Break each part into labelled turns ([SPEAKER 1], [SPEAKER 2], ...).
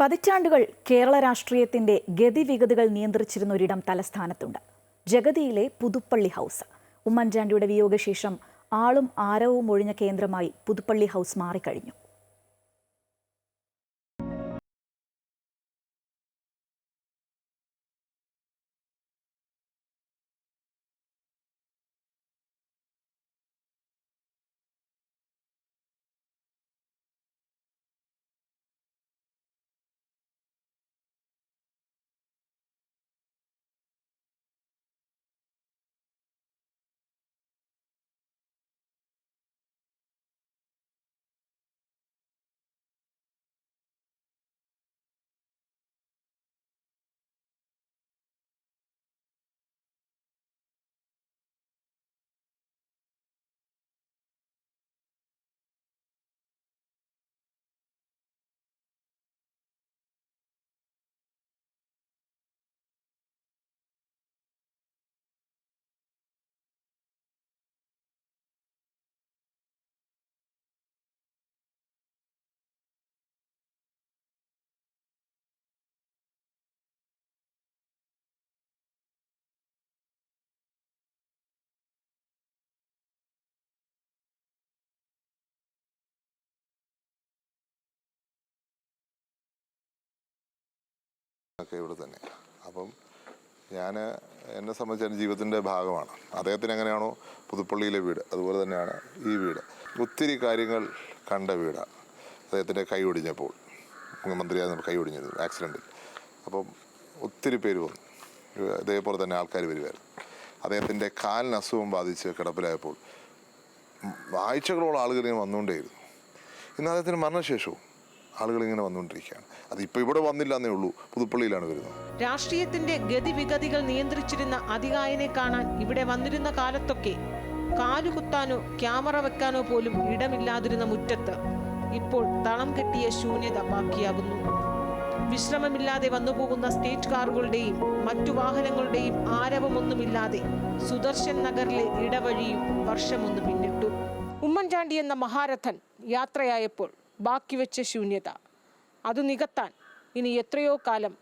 [SPEAKER 1] പതിറ്റാണ്ടുകൾ കേരള രാഷ്ട്രീയത്തിന്റെ ഗതിവിഗതികൾ നിയന്ത്രിച്ചിരുന്ന ഒരിടം തലസ്ഥാനത്തുണ്ട്. ജഗതിയിലെ പുതുപ്പള്ളി ഹൗസ്. ഉമ്മൻചാണ്ടിയുടെ വിയോഗശേഷം ആളും ആരവും ഒഴിഞ്ഞ കേന്ദ്രമായി പുതുപ്പള്ളി ഹൗസ് മാറിക്കഴിഞ്ഞു.
[SPEAKER 2] ഒക്കെ ഇവിടെ തന്നെ. അപ്പം ഞാൻ എന്നെ സംബന്ധിച്ച് എന്റെ ജീവിതത്തിന്റെ ഭാഗമാണ്. അദ്ദേഹത്തിന് എങ്ങനെയാണോ പുതുപ്പള്ളിയിലെ വീട് അതുപോലെ തന്നെയാണ് ഈ വീട്. ഒത്തിരി കാര്യങ്ങൾ കണ്ട വീടാണ് അദ്ദേഹത്തിന്റെ കൈ ഒടിഞ്ഞപ്പോൾ മുഖ്യമന്ത്രിയായിരുന്നു കൈ ഒടിഞ്ഞത് ആക്സിഡന്റിൽ അപ്പം ഒത്തിരി പേര് വന്നു. ഇതേപോലെ തന്നെ ആൾക്കാർ വരുമായിരുന്നു അദ്ദേഹത്തിന്റെ കാലിന് അസുഖം ബാധിച്ച് കിടപ്പിലായപ്പോൾ ആഴ്ചകളോളം ഇങ്ങനെ വന്നുകൊണ്ടേയിരുന്നു. ഇന്ന് അദ്ദേഹത്തിന് മരണശേഷവും ആളുകൾ ഇങ്ങനെ വന്നുകൊണ്ടിരിക്കുകയാണ്. അതിപ്പോൾ ഇവിടെ വന്നില്ല എന്നേ ഉള്ളൂ. പുതുപ്പള്ളിയിലാണ് വരുന്നത്.
[SPEAKER 3] രാഷ്ട്രീയത്തിന്റെ ഗതിവിഗതികൾ നിയന്ത്രിച്ചിരുന്ന അധികായനെ കാണാൻ ഇവിടെ വന്നിരുന്ന കാലത്തൊക്കെ കാലുകുത്താനോ ക്യാമറ വെക്കാനോ പോലും ഇടമില്ലാതിരുന്ന മുറ്റത്ത് ഇപ്പോൾ തളം കെട്ടിയ ശൂന്യത ബാക്കിയാകുന്നു. വിശ്രമമില്ലാതെ വന്നുപോകുന്ന സ്റ്റേറ്റ് കാറുകളുടെയും മറ്റു വാഹനങ്ങളുടെയും ആരവമൊന്നുമില്ലാതെ സുദർശൻ നഗറിലെ ഇടവഴിയും വർഷമൊന്ന് പിന്നിട്ടു. ഉമ്മൻചാണ്ടി എന്ന മഹാരഥൻ യാത്രയായപ്പോൾ ബാക്കി വെച്ച ശൂന്യത. അത് നികത്താൻ ഇനി എത്രയോ കാലം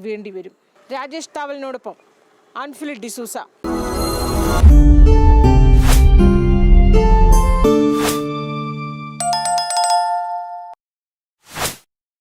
[SPEAKER 3] വേണ്ടിവരും. രാജേഷ് താവലിനോടൊപ്പം അൻഫിലിഡ് ഡിസൂസ.